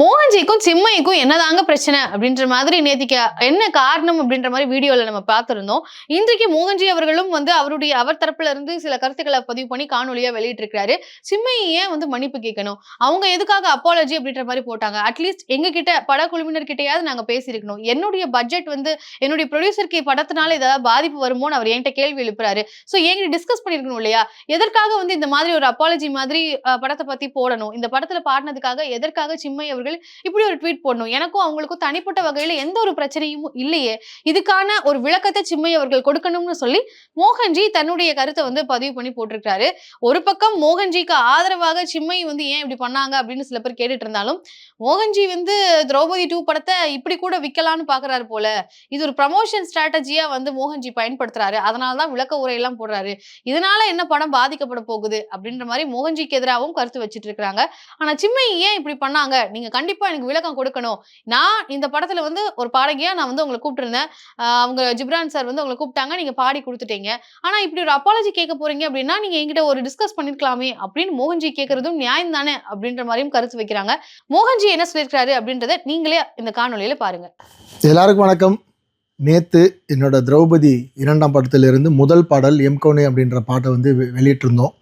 மோகன்ஜிக்கும் சிம்மைக்கும் என்னதாங்க பிரச்சனை? அப்படின்ற மாதிரி நேத்திக்கு என்ன காரணம் அப்படின்ற மாதிரி வீடியோல நம்ம பார்த்திருந்தோம். இன்றைக்கு மோகன்ஜி அவர்களும் வந்து அவருடைய அவர் தரப்புல இருந்து சில கருத்துக்களை பதிவு பண்ணி காணொலியா வெளியிட்டிருக்கிறாரு. சிம்மை ஏன் வந்து மன்னிப்பு கேட்கணும்? அவங்க எதுக்காக அப்பாலஜி அப்படின்ற மாதிரி போட்டாங்க? அட்லீஸ்ட் எங்க கிட்ட படக்குழுவினர் கிட்டையாவது நாங்க பேசியிருக்கணும். என்னுடைய பட்ஜெட் வந்து என்னுடைய ப்ரொடியூசருக்கு படத்தினால ஏதாவது பாதிப்பு வருமோன்னு அவர் என்கிட்ட கேள்வி எழுப்புறாரு. ஸோ என்கிட்ட டிஸ்கஸ் பண்ணிருக்கணும் இல்லையா? எதற்காக வந்து இந்த மாதிரி ஒரு அப்பாலஜி மாதிரி படத்தை பத்தி போடணும்? இந்த படத்துல பாடினதுக்காக எதற்காக சிம்மை அவர்கள் அவர்கள் இப்படி ஒரு ட்வீட் போடணும். எனக்கும் அவங்களுக்கும் தனிப்பட்ட வகையில எந்த ஒரு பிரச்சனையும் இல்லையே. இதுக்கான ஒரு விளக்கத்தை சிம்மை அவர்கள் கொடுக்கணும்னு சொல்லி மோகன்ஜி தன்னுடைய கருத்தை வந்து பதிவு பண்ணி போட்டிருக்காரு ஒரு பக்கம் மோகன்ஜிக்கு ஆதரவாக சிம்மை வந்து ஏன் இப்படி பண்ணாங்க அப்படின்னு சில பேர் கேட்டுட்டு இருந்தாலும் மோகன்ஜி வந்து திரௌபதி டூ படத்தை இப்படி கூட விற்கலான்னு பாக்குறாரு போல. இது ஒரு ப்ரமோஷன் ஸ்ட்ராட்டஜியா வந்து மோகன்ஜி பயன்படுத்துறாரு. அதனாலதான் விளக்க உரையெல்லாம் போடுறாரு. இதனால என்ன படம் பாதிக்கப்பட போகுது அப்படின்ற மாதிரி மோகன்ஜிக்கு எதிராகவும் கருத்து வச்சுட்டு இருக்கிறாங்க. ஆனா சிம்மை ஏன் இப்படி பண்ணாங்க? நீங்க கண்டிப்பா எனக்கு விளக்கம் கொடுக்கணும். நான் இந்த படத்துல வந்து ஒரு பாடகியா நான் வந்து உங்களை கூப்பிட்டுருந்தேன். அவங்க ஜிப்ரான் சார் வந்து உங்களை கூப்பிட்டாங்க. நீங்க பாடி கொடுத்துட்டீங்க. ஆனா இப்படி ஒரு அப்பாலஜி கேட்க போறீங்க அப்படின்னா நீங்க என்கிட்ட ஒரு டிஸ்கஸ் பண்ணிருக்கலாமே அப்படின்னு மோகன்ஜி கேட்கறதும் நியாயம் தானே அப்படின்ற மாதிரியும் கருத்து வைக்கிறாங்க. மோகன்ஜி என்ன சொல்லியிருக்காரு அப்படின்றத நீங்களே இந்த காணொலியில பாருங்க. எல்லாருக்கும் வணக்கம். நேற்று என்னோட திரௌபதி இரண்டாம் படத்திலிருந்து முதல் பாடல் எம் கவுனே அப்படின்ற பாட்டை வந்து வெ- வெளியிட்டிருந்தோம்.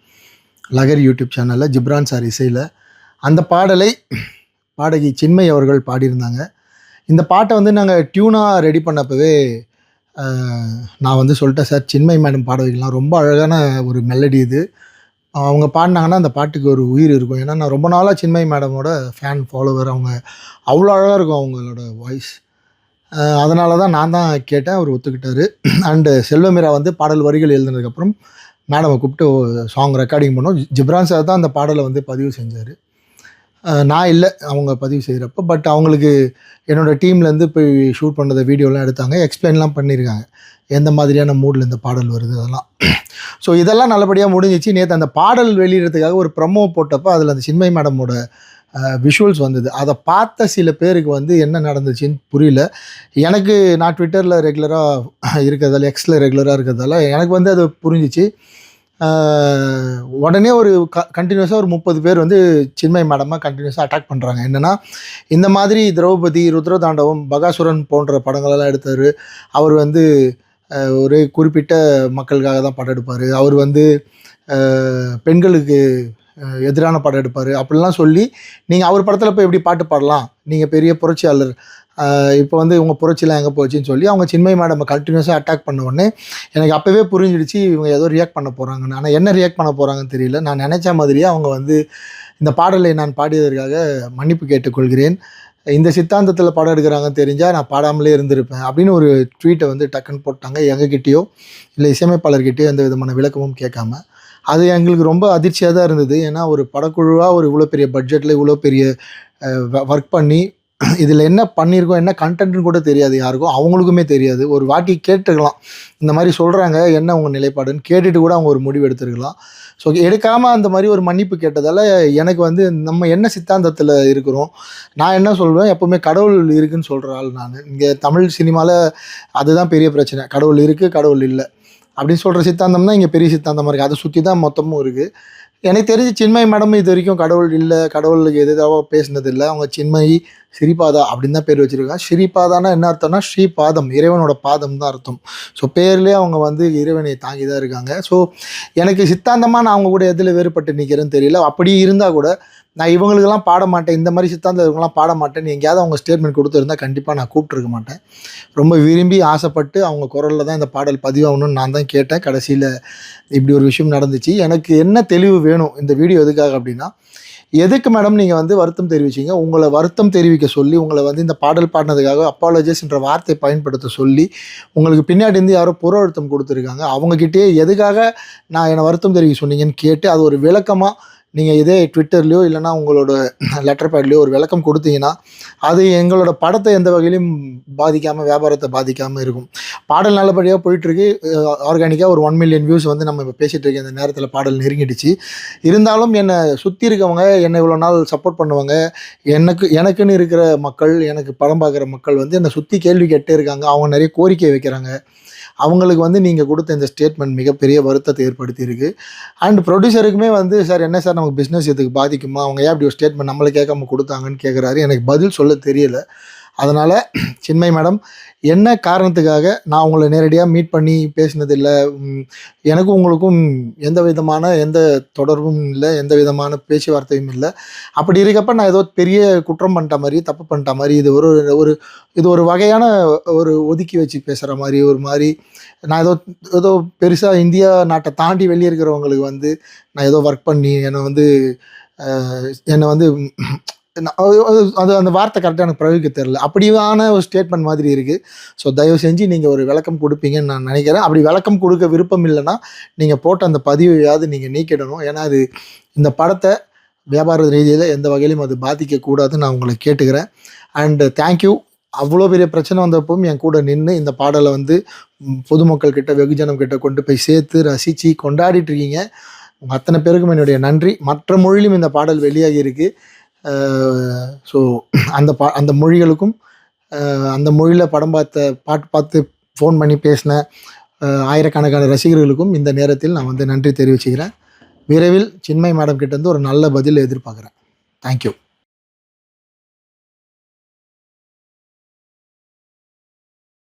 லகர் யூடியூப் சேனலில் ஜிப்ரான் சார் இசையில். அந்த பாடலை பாடகி சின்மை அவர்கள் பாடியிருந்தாங்க. இந்த பாட்டை வந்து நாங்கள் டியூனாக ரெடி பண்ணப்பவே நான் வந்து சொல்லிட்டேன் சார் சின்மை மேடம் பாட வைக்கலாம் ரொம்ப அழகான ஒரு மெலடி இது. அவங்க பாடினாங்கன்னா அந்த பாட்டுக்கு ஒரு உயிர் இருக்கும். ஏன்னா நான் ரொம்ப நாளாக சின்மை மேடமோட ஃபேன் ஃபாலோவர் அவங்க அவ்வளோ அழகாக இருக்கும் அவங்களோட வாய்ஸ் அதனால தான் நான் தான் கேட்டேன் அவர் ஒத்துக்கிட்டாரு. அண்டு செல்வமீரா வந்து பாடல் வரிகள் எழுதினதுக்கப்புறம் மேடமை கூப்பிட்டு சாங் ரெக்கார்டிங் பண்ணோம். ஜிப்ரான் சார் தான் அந்த பாடலை வந்து பதிவு செஞ்சார். நான் இல்லை அவங்க பதிவு செய்கிறப்ப பட் அவங்களுக்கு என்னோடய டீம்லேருந்து போய் ஷூட் பண்ணதை வீடியோலாம் எடுத்தாங்க எக்ஸ்பிளைன்லாம் பண்ணியிருக்காங்க எந்த மாதிரியான மூடில் இந்த பாடல் வருது அதெல்லாம். ஸோ இதெல்லாம் நல்லபடியாக முடிஞ்சிச்சு. நேற்று அந்த பாடல் வெளியிடறதுக்காக ஒரு ப்ரமோ போட்டப்போ அதில் அந்த சின்மை மேடமோட விஷுவல்ஸ் வந்தது. அதை பார்த்த சில பேருக்கு வந்து என்ன நடந்துச்சுன்னு புரியல. எனக்கு நான் ட்விட்டரில் ரெகுலராக இருக்கிறதால எக்ஸில் ரெகுலராக இருக்கிறதால எனக்கு வந்து அது புரிஞ்சிச்சு. உடனே ஒரு க கண்டினியூஸாக ஒரு முப்பது பேர் வந்து சின்மை மேடமாக கண்டினியூஸாக அட்டாக் பண்ணுறாங்க என்னென்னா இந்த மாதிரி திரௌபதி ருத்ரதாண்டவம் பகாசுரன் போன்ற படங்களெல்லாம் எடுத்தார். அவர் வந்து ஒரு குறிப்பிட்ட மக்களுக்காக தான் படம் எடுப்பார். அவர் வந்து பெண்களுக்கு எதிரான படம் எடுப்பார். அப்படிலாம் சொல்லி நீங்கள் அவர் படத்தில் போய் எப்படி பாட்டு பாடலாம்? நீங்கள் பெரிய புரட்சியாளர் இப்போ வந்து இவங்க புரட்சிலாம் எங்கே போச்சுன்னு சொல்லி அவங்க சின்மை மேடம் கண்டினியூஸாக அட்டாக் பண்ண உடனே எனக்கு அப்போவே புரிஞ்சிடுச்சு இவங்க ஏதோ ரியாக்ட் பண்ண போகிறாங்கன்னு ஆனால் என்ன ரியாக்ட் பண்ண போகிறாங்கன்னு தெரியல. நான் நினச்ச மாதிரியே அவங்க வந்து இந்த பாடலை நான் பாடியதற்காக மன்னிப்பு கேட்டுக்கொள்கிறேன். இந்த சித்தாந்தத்தில் படம் எடுக்கிறாங்கன்னு தெரிஞ்சால் நான் பாடாமலே இருந்திருப்பேன் அப்படின்னு ஒரு ட்வீட்டை வந்து டக்குன்னு போட்டாங்க எங்ககிட்டயோ இல்லை இசையமைப்பாளர்கிட்டயோ எந்த விதமான விளக்கமும் கேட்காம. அது எங்களுக்கு ரொம்ப அதிர்ச்சியாக தான் இருந்தது. ஏன்னா ஒரு படக்குழுவாக ஒரு இவ்வளோ பெரிய பட்ஜெட்டில் இவ்வளோ பெரிய ஒர்க் பண்ணி இதில் என்ன பண்ணியிருக்கோம் என்ன கண்டென்ட்னு கூட தெரியாது யாருக்கும். அவங்களுக்குமே தெரியாது. ஒரு வாட்டி கேட்டுக்கலாம் இந்த மாதிரி சொல்கிறாங்க என்ன உங்கள் நிலைப்பாடுன்னு கேட்டுட்டு கூட அவங்க ஒரு முடிவு எடுத்துருக்கலாம். ஸோ எடுக்காமல் அந்த மாதிரி ஒரு மன்னிப்பு கேட்டதால் எனக்கு வந்து நம்ம என்ன சித்தாந்தத்தில் இருக்கிறோம் நான் என்ன சொல்வேன் எப்போவுமே கடவுள் இருக்குதுன்னு சொல்கிற ஆள் நான். இங்கே தமிழ் சினிமாவில் அதுதான் பெரிய பிரச்சனை. கடவுள் இருக்குது கடவுள் இல்லை. அப்படின்னு சொல்கிற சித்தாந்தம் தான் இங்கே பெரிய சித்தாந்தமாக இருக்குது அதை சுற்றி தான் மொத்தமும் இருக்குது எனக்கு தெரிஞ்சு சின்மயி மேடம் இது வரைக்கும் கடவுள் இல்லை கடவுளுக்கு எதிராக பேசினது இல்லை அவங்க சின்மயி ஸ்ரீபாதா அப்படின்னு தான் பேர் வச்சுருக்காங்க. ஸ்ரீபாதானா என்ன அர்த்தம்னா ஸ்ரீபாதம் இறைவனோட பாதம் தான் அர்த்தம். ஸோ பேர்லேயே அவங்க வந்து இறைவனை தாங்கி தான் இருக்காங்க. ஸோ எனக்கு சித்தாந்தமாக நான் அவங்க கூட எதில் வேறுபட்டு நிற்கிறேன்னு தெரியல. அப்படி இருந்தால் கூட நான் இவங்களுக்கெல்லாம் பாட மாட்டேன் இந்த மாதிரி சித்தாந்த இவங்கெல்லாம் பாட மாட்டேன்னு எங்கேயாவது அவங்க ஸ்டேட்மெண்ட் கொடுத்துருந்தா கண்டிப்பாக நான் கூப்பிட்டுருக்க மாட்டேன். ரொம்ப விரும்பி ஆசைப்பட்டு அவங்க குரலில் தான் இந்த பாடல் பதிவாகணும்னு நான் தான் கேட்டேன். கடைசியில் இப்படி ஒரு விஷயம் நடந்துச்சு. எனக்கு என்ன தெளிவு வேணும் இந்த வீடியோ எதுக்காக அப்படின்னா எதுக்கு மேடம் நீங்கள் வந்து வருத்தம் தெரிவிச்சீங்க? உங்களை வருத்தம் தெரிவிக்க சொல்லி உங்களை வந்து இந்த பாடல் பாடினதுக்காக அப்பாலஜிஸ் என்ற வார்த்தையை பயன்படுத்த சொல்லி உங்களுக்கு பின்னாடி இருந்து யாரோ புற அழுத்தம் கொடுத்துருக்காங்க. அவங்கக்கிட்டே எதுக்காக நான் என்னை வருத்தம் தெரிவிக்க சொன்னீங்கன்னு கேட்டு அது ஒரு விளக்கமாக நீங்கள் இதே ட்விட்டர்லேயோ இல்லைனா உங்களோட லெட்டர் பேட்லேயோ ஒரு விளக்கம் கொடுத்தீங்கன்னா அது எங்களோட படத்தை எந்த வகையிலும் பாதிக்காமல் வியாபாரத்தை பாதிக்காமல் இருக்கும். பாடல் நல்லபடியாக போயிட்டுருக்கு. ஆர்கானிக்காக ஒரு ஒன் மில்லியன் வியூஸ் வந்து நம்ம இப்போ பேசிகிட்டு இருக்க இந்த நேரத்தில் பாடல் நெருங்கிடுச்சு. இருந்தாலும் என்னை சுற்றி இருக்கவங்க என்னை இவ்வளோ நாள் சப்போர்ட் பண்ணுவாங்க. எனக்கு எனக்குன்னு இருக்கிற மக்கள் எனக்கு படம் பார்க்குற மக்கள் வந்து என்னை சுற்றி கேள்வி கேட்டே இருக்காங்க. அவங்க நிறைய கோரிக்கை வைக்கிறாங்க. அவங்களுக்கு வந்து நீங்கள் கொடுத்த இந்த ஸ்டேட்மெண்ட் மிகப்பெரிய வருத்தத்தை ஏற்படுத்தியிருக்கு. அண்ட் ப்ரொடியூசருக்குமே வந்து சார் என்ன சார் நமக்கு பிஸ்னஸ் இதுக்கு பாதிக்குமா? அவங்க ஏன் அப்படி ஒரு ஸ்டேட்மெண்ட் நம்மளை கேட்காம கொடுத்தாங்கன்னு கேட்குறாரு எனக்கு பதில் சொல்ல தெரியல. அதனால் சின்மை மேடம் என்ன காரணத்துக்காக நான் உங்களை நேரடியாக மீட் பண்ணி பேசினதில்லை? எனக்கும் உங்களுக்கும் எந்த விதமான எந்த தொடர்பும் இல்லை எந்த விதமான பேச்சுவார்த்தையும் இல்லை. அப்படி இருக்கப்ப நான் ஏதோ பெரிய குற்றம் பண்ணிட்ட மாதிரி தப்பு பண்ணிட்ட மாதிரி இது ஒரு ஒரு இது ஒரு வகையான ஒரு ஒதுக்கி வச்சு பேசுகிற மாதிரி ஒரு மாதிரி நான் ஏதோ ஏதோ பெருசாக இந்தியா நாட்டை தாண்டி வெளியே இருக்கிறவங்களுக்கு வந்து நான் ஏதோ ஒர்க் பண்ணி என்னை வந்து என்னை வந்து அது- அது- அந்த வார்த்தை கரெக்டாக எனக்கு பிரயோகிக்க தெரில அப்படியான ஒரு ஸ்டேட்மெண்ட் மாதிரி இருக்குது ஸோ தயவு செஞ்சு நீங்கள் ஒரு விளக்கம் கொடுப்பீங்கன்னு நான் நினைக்கிறேன். அப்படி விளக்கம் கொடுக்க விருப்பம் இல்லைன்னா நீங்கள் போட்ட அந்த பதிவையாவது நீங்கள் நீக்கிடணும். ஏன்னா அது இந்த படத்தை வியாபார ரீதியில் எந்த வகையிலும் அது பாதிக்கக்கூடாதுன்னு நான் உங்களை கேட்டுக்கிறேன். அண்டு தேங்க்யூ அவ்வளோ பெரிய பிரச்சனை வந்தப்பவும் என் கூட நின்று இந்த பாடலை வந்து பொதுமக்கள் கிட்ட வெகுஜனம் கிட்ட கொண்டு போய் சேர்த்து ரசித்து கொண்டாடிட்டு இருக்கீங்க. உங்கள் அத்தனை பேருக்கும் என்னுடைய நன்றி. மற்ற மொழியிலும் இந்த பாடல் வெளியாகி இருக்குது ஸோ அந்த பா அந்த மொழிகளுக்கும் அந்த மொழியில் படம் பார்த்த பாட்டு பார்த்து ஃபோன் பண்ணி பேசின ஆயிரக்கணக்கான ரசிகர்களுக்கும் இந்த நேரத்தில் நான் வந்து நன்றி தெரிவிச்சுக்கிறேன். விரைவில் சின்மை மேடம் கிட்டேருந்து ஒரு நல்ல பதில் எதிர்பார்க்குறேன். தேங்க்யூ